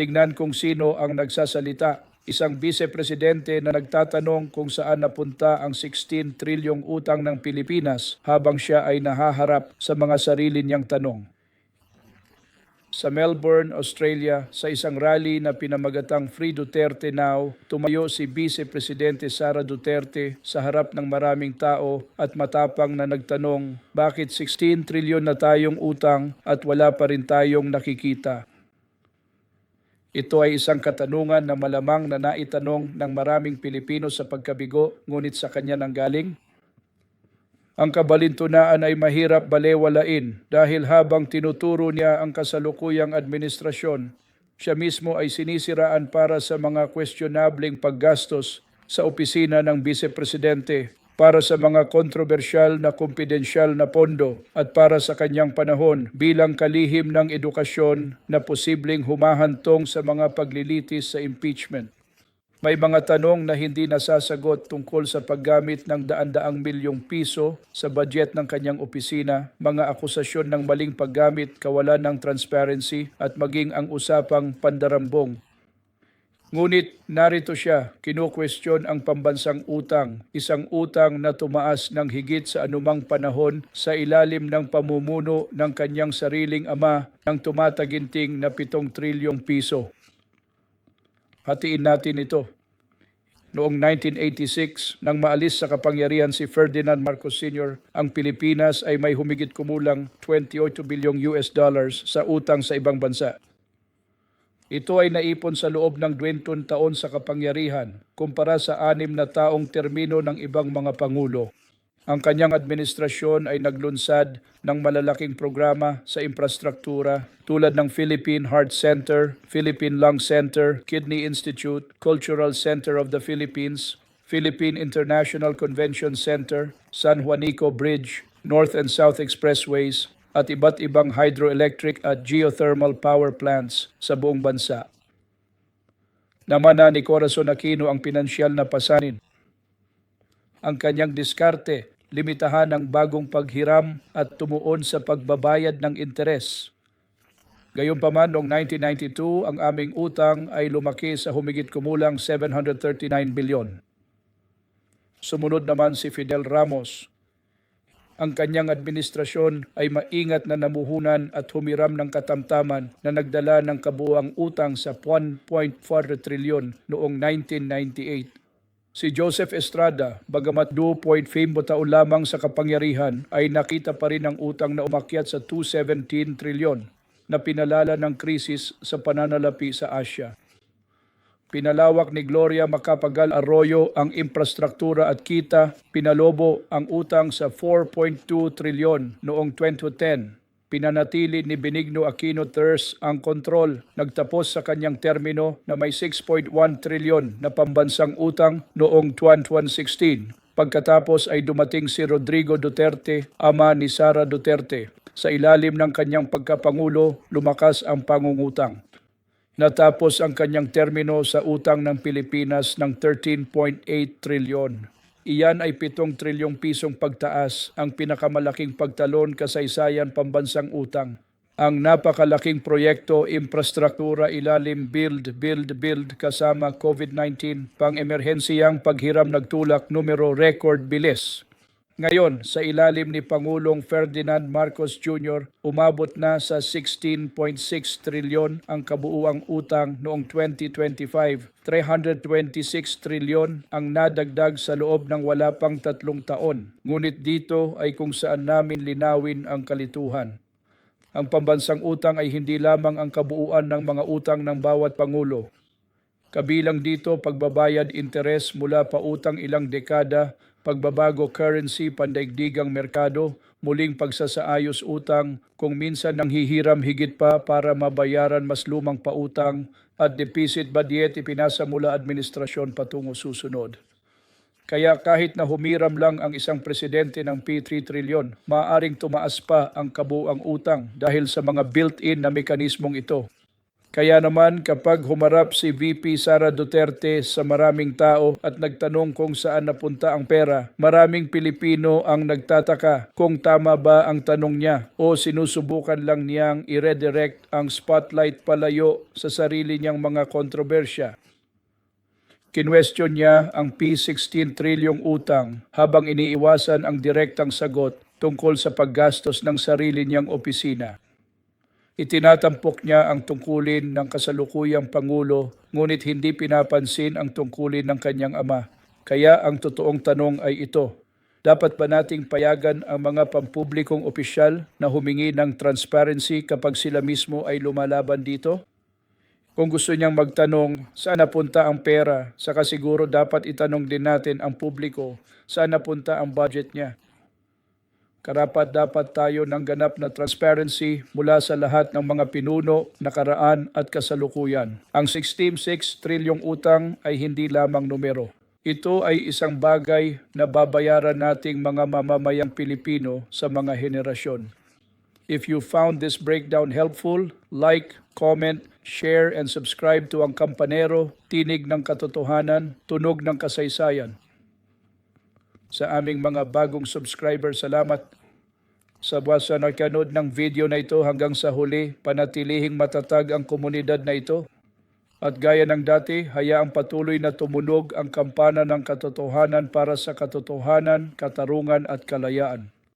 Tingnan kung sino ang nagsasalita. Isang vice-presidente na nagtatanong kung saan napunta ang 16 trilyong utang ng Pilipinas habang siya ay nahaharap sa mga sarili niyang tanong. Sa Melbourne, Australia, sa isang rally na pinamagatang Free Duterte Now, tumayo si Vice Presidente Sara Duterte sa harap ng maraming tao at matapang na nagtanong, bakit 16 trilyon na tayong utang at wala pa rin tayong nakikita? Ito ay isang katanungan na malamang na naitanong ng maraming Pilipino sa pagkabigo, ngunit sa kanya nang galing. Ang kabalintunaan ay mahirap balewalain dahil habang tinuturo niya ang kasalukuyang administrasyon, siya mismo ay sinisiraan para sa mga questionableng paggastos sa opisina ng Vice Presidente para sa mga kontrobersyal na kumpidensyal na pondo at para sa kanyang panahon bilang kalihim ng edukasyon na posibleng humahantong sa mga paglilitis sa impeachment. May mga tanong na hindi nasasagot tungkol sa paggamit ng daan-daang milyong piso sa budget ng kanyang opisina, mga akusasyon ng maling paggamit, kawalan ng transparency at maging ang usapang pandarambong. Ngunit narito siya, kinu-question ang pambansang utang, isang utang na tumaas ng higit sa anumang panahon sa ilalim ng pamumuno ng kanyang sariling ama ng tumataginting na 7 trilyong piso. Hatiin natin ito. Noong 1986, nang maalis sa kapangyarihan si Ferdinand Marcos Sr., ang Pilipinas ay may humigit kumulang 28 bilyong US dollars sa utang sa ibang bansa. Ito ay naipon sa loob ng 20 taon sa kapangyarihan kumpara sa anim na taong termino ng ibang mga pangulo. Ang kanyang administrasyon ay naglunsad ng malalaking programa sa infrastruktura tulad ng Philippine Heart Center, Philippine Lung Center, Kidney Institute, Cultural Center of the Philippines, Philippine International Convention Center, San Juanico Bridge, North and South Expressways, at iba't ibang hydroelectric at geothermal power plants sa buong bansa. Namana ni Corazon Aquino ang pinansyal na pasanin ang kanyang diskarte, limitahan ang bagong paghiram at tumuon sa pagbabayad ng interes. Gayunpaman noong 1992, ang aming utang ay lumaki sa humigit kumulang 739 bilyon. Sumunod naman si Fidel Ramos. Ang kanyang administrasyon ay maingat na namuhunan at humiram ng katamtaman na nagdala ng kabuang utang sa 1.4 trilyon noong 1998. Si Joseph Estrada, bagamat 2.5 taon lamang sa kapangyarihan, ay nakita pa rin ang utang na umakyat sa 217 trilyon na pinalala ng krisis sa pananalapi sa Asya. Pinalawak ni Gloria Macapagal Arroyo ang infrastruktura at kita, pinalobo ang utang sa 4.2 trilyon noong 2010 Pinanatili ni Benigno Aquino III ang kontrol, nagtapos sa kanyang termino na may 6.1 trilyon na pambansang utang noong 2016. Pagkatapos ay dumating si Rodrigo Duterte, ama ni Sara Duterte. Sa ilalim ng kanyang pagkapangulo, lumakas ang pangungutang. Natapos ang kanyang termino sa utang ng Pilipinas ng 13.8 trilyon. Iyan ay 7 trilyong pisong pagtaas, ang pinakamalaking pagtalon kasaysayan pambansang utang. Ang napakalaking proyekto, infrastruktura, ilalim, build, build, build kasama COVID-19, pang-emerhensiyang paghiram nagtulak numero record bilis. Ngayon, sa ilalim ni Pangulong Ferdinand Marcos Jr., umabot na sa 16.6 trilyon ang kabuuang utang noong 2025. 326 trilyon ang nadagdag sa loob ng wala pang tatlong taon. Ngunit dito ay kung saan namin linawin ang kalituhan. Ang pambansang utang ay hindi lamang ang kabuuan ng mga utang ng bawat pangulo. Kabilang dito pagbabayad interes mula pa utang ilang dekada pagbabago currency, pandaigdigang merkado, muling pagsasaayos utang, kung minsan nang hihiram higit pa para mabayaran mas lumang pautang at deficit budget ipinasa mula administrasyon patungo susunod. Kaya kahit na humiram lang ang isang presidente ng P3 trilyon, maaaring tumaas pa ang kabuang utang dahil sa mga built-in na mekanismong ito. Kaya naman kapag humarap si VP Sara Duterte sa maraming tao at nagtanong kung saan napunta ang pera, maraming Pilipino ang nagtataka kung tama ba ang tanong niya o sinusubukan lang niyang i-redirect ang spotlight palayo sa sarili niyang mga kontrobersya. Kinwestiyon niya ang P16 trilyong utang habang iniiwasan ang direktang sagot tungkol sa paggastos ng sarili niyang opisina. Itinatampok niya ang tungkulin ng kasalukuyang Pangulo ngunit hindi pinapansin ang tungkulin ng kanyang ama. Kaya ang totoong tanong ay ito, dapat ba nating payagan ang mga pampublikong opisyal na humingi ng transparency kapag sila mismo ay lumalaban dito? Kung gusto niyang magtanong saan napunta ang pera, saka siguro dapat itanong din natin ang publiko saan napunta ang budget niya. Karapat dapat tayo ng ganap na transparency mula sa lahat ng mga pinuno, nakaraan at kasalukuyan. Ang 16.6 trilyong utang ay hindi lamang numero. Ito ay isang bagay na babayaran nating mga mamamayang Pilipino sa mga henerasyon. If you found this breakdown helpful, like, comment, share, and subscribe to ang Kampanero, Tinig ng Katotohanan, Tunog ng Kasaysayan. Sa aming mga bagong subscriber, salamat sa basa na kanood ng video na ito hanggang sa huli, panatilihing matatag ang komunidad na ito. At gaya ng dati, hayaang patuloy na tumunog ang kampana ng katotohanan para sa katotohanan, katarungan at kalayaan.